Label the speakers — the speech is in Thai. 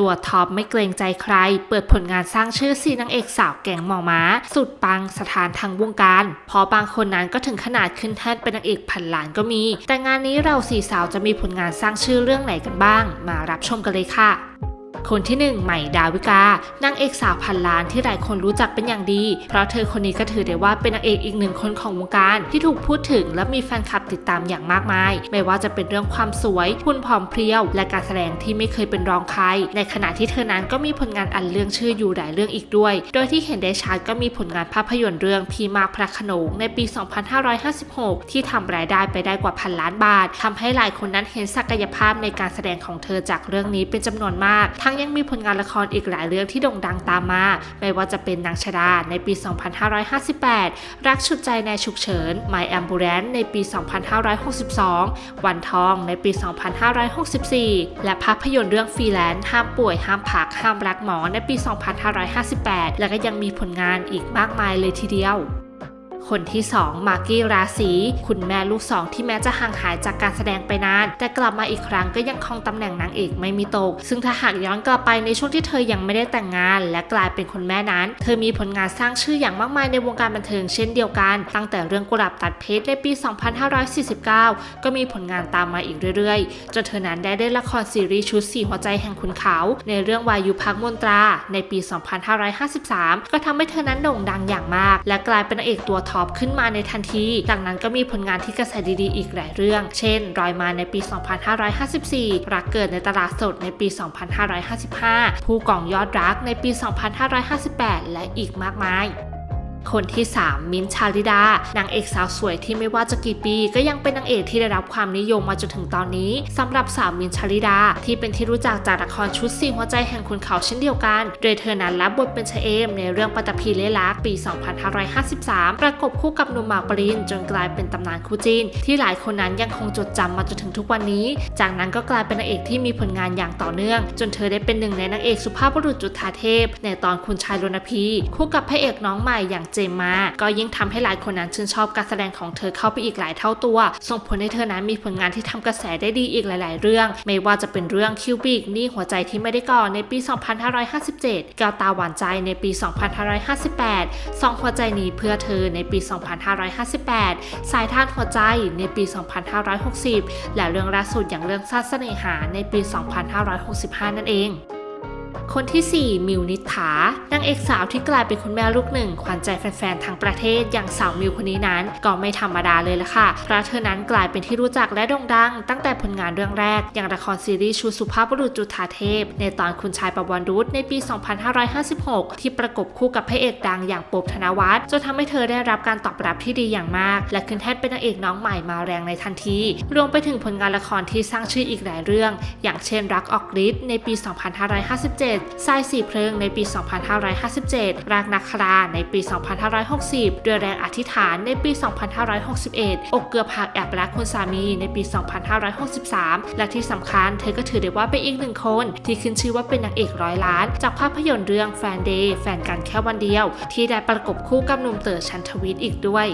Speaker 1: ตัวท็อปไม่เกรงใจใคร เปิดผลงานสร้างชื่อสีนางเอกสาวแก่งหมอม้า สุดปังสถานทางวงการ พอบางคนนั้นก็ถึงขนาดขึ้นแท่นเป็นนางเอกพันล้านก็มี แต่งานนี้เราสี่สาวจะมีผลงานสร้างชื่อเรื่องไหนกันบ้าง มารับชมกันเลยค่ะ คนที่หนึ่งใหม่ดาวิกานางเอกสาวพันล้านที่หลายคนรู้จักเป็นอย่างดี เพราะเธอคนนี้ก็ถือได้ว่าเป็นนางเอกอีกหนึ่งคนของวงการ ที่ถูกพูดถึงและมีแฟนคลับติดตามอย่างมากมาย ไม่ว่าจะเป็นเรื่องความสวยหุ่นผอมเพรียว และการแสดงที่ไม่เคยเป็นรองใคร ในขณะที่เธอนั้นก็มีผลงานอันเรื่องชื่ออยู่หลายเรื่องอีกด้วย โดยที่เห็นได้ชัดก็มีผลงานภาพยนตร์เรื่องพีมากพระโขนงในปี 2556 ที่ทำรายได้ไปได้กว่าพันล้านบาททำให้หลายคนนั้นเห็นศักยภาพในการแสดงของเธอจากเรื่องนี้เป็นจำนวนมากทั้งยังมีผลงานละครอีกหลายเรื่องที่โด่งดังตามมา ไม่ว่าจะเป็นนางชดาในปี 2558 รักชุดใจในฉุกเฉิน My Ambulance ในปี 2562 วันทองในปี 2564 และภาพยนตร์เรื่องฟรีแลนซ์ห้ามป่วยห้ามพักห้ามรักหมอในปี 2558 และก็ยังมีผลงานอีกมากมายเลยทีเดียว คนที่ 2 มากกี้ราศีคุณแม่ลูกสองที่แม้จะห่างหายจากการแสดงไปนาน แต่กลับมาอีกครั้งก็ยังคงตำแหน่งนางเอกไม่มีตก ซึ่งถ้าหากย้อนกลับไปในช่วงที่เธอยังไม่ได้แต่งงาน และกลายเป็นคุณแม่นั้น เธอมีผลงานสร้างชื่ออย่างมากมายในวงการบันเทิงเช่นเดียวกัน ตั้งแต่เรื่องกุหลาบตัดเพชรในปี 2549 ก็มีผลงานตามมาอีกเรื่อยๆ จนเธอนั้นได้ได้ละครซีรีส์ชุดสี่หัวใจแห่งคุณเขา ในเรื่องวายุพักมนตราในปี 2553 ก็ทำให้เธอนั้นโด่งดังอย่างมาก และกลายเป็นนางเอกตัวท็อปขึ้นมาในทันที จากนั้นก็มีผลงานที่กระแสดีๆ อีกหลายเรื่อง เช่น รอยมาในปี 2554 รักเกิดในตลาดสดในปี 2555 ผู้กองยอดรักในปี 2558 และอีกมากมาย คนที่ 3 มิ้นชาลิดา นางเอกสาวสวยที่ไม่ว่าจะกี่ปี ก็ยังเป็นนางเอกที่ได้รับความนิยมมาจนถึงตอนนี้สำหรับสาวมิ้นชาลิดา ที่เป็นที่รู้จักจากละครชุดสี่หัวใจแห่งคุณเขาเช่นเดียวกัน โดยเธอนั้นรับบทเป็นชเอมในเรื่องปัตตภีเล่ลักปี 2553 ประกบคู่กับหนุ่มหมากปรินจนกลายเป็นตำนานคู่จิ้นที่หลายคนนั้นยังคงจดจำมาจนถึงทุกวันนี้ จากนั้นก็กลายเป็นนางเอกที่มีผลงานอย่างต่อเนื่อง จนเธอได้เป็นหนึ่งในนางเอกสุภาพบุรุษจุฑาเทพ ในตอนคุณชายรณพีคู่กับพระเอกน้องใหม่อย่างเจมมา ก็ยิ่งทำให้หลายคนนั้นชื่นชอบการแสดงของเธอเข้าไปอีกหลายเท่าตัว ส่งผลให้เธอนั้นมีผลงานที่ทำกระแสได้ดีอีกหลาย ๆ เรื่อง ไม่ว่าจะเป็นเรื่องคิวบิกนี่หัวใจที่ไม่ได้ก่อในปี 2557 แก้วตาหวานใจในปี 2558 สองหัวใจนี้เพื่อเธอในปี 2558 สายทานหัวใจในปี 2560 และเรื่องล่าสุดอย่างเรื่องซาสเสน่หาในปี 2565 นั่นเอง คนที่ 4 มิวนิษฐานางเอกสาวที่กลายเป็นคุณแม่ลูกหนึ่งขวัญใจแฟนๆทั้งประเทศอย่างสาวมิวคนนี้นั้น ก็ไม่ธรรมดาเลยล่ะค่ะเพราะเธอนั้นกลายเป็นที่รู้จักและโด่งดัง ตั้งแต่ผลงานเรื่องแรก อย่างละครซีรีส์ชูสุภาพบุรุษจุฑาเทพ ในตอนคุณชายประวันรุษในปี 2556 ที่ประกบคู่กับพระเอกดังอย่างปบธนวัฒน์จนทำให้เธอได้รับการตอบรับที่ดีอย่างมาก และขึ้นแท่นเป็นนางเอกน้องใหม่มาแรงในทันที รวมไปถึงผลงานละครที่สร้างชื่ออีกหลายเรื่อง อย่างเช่นรักออกฤทธิ์ในปี 2557ทรายสีเพลิงในปี 2557 รากนักคราในปี 2560เรือแรงอธิษฐานในปี 2561 อกเกือบหักแอบรักคุณสามีในปี 2563 และที่สำคัญเธอก็ถือได้ว่าเป็นอีกหนึ่งคน ที่ขึ้นชื่อว่าเป็นนางเอกร้อยล้าน จากภาพยนตร์เรื่องแฟนเดย์แฟนกันแค่วันเดียว ที่ได้ประกบคู่กับหนุ่มเต๋อชันทวิทย์อีกด้วย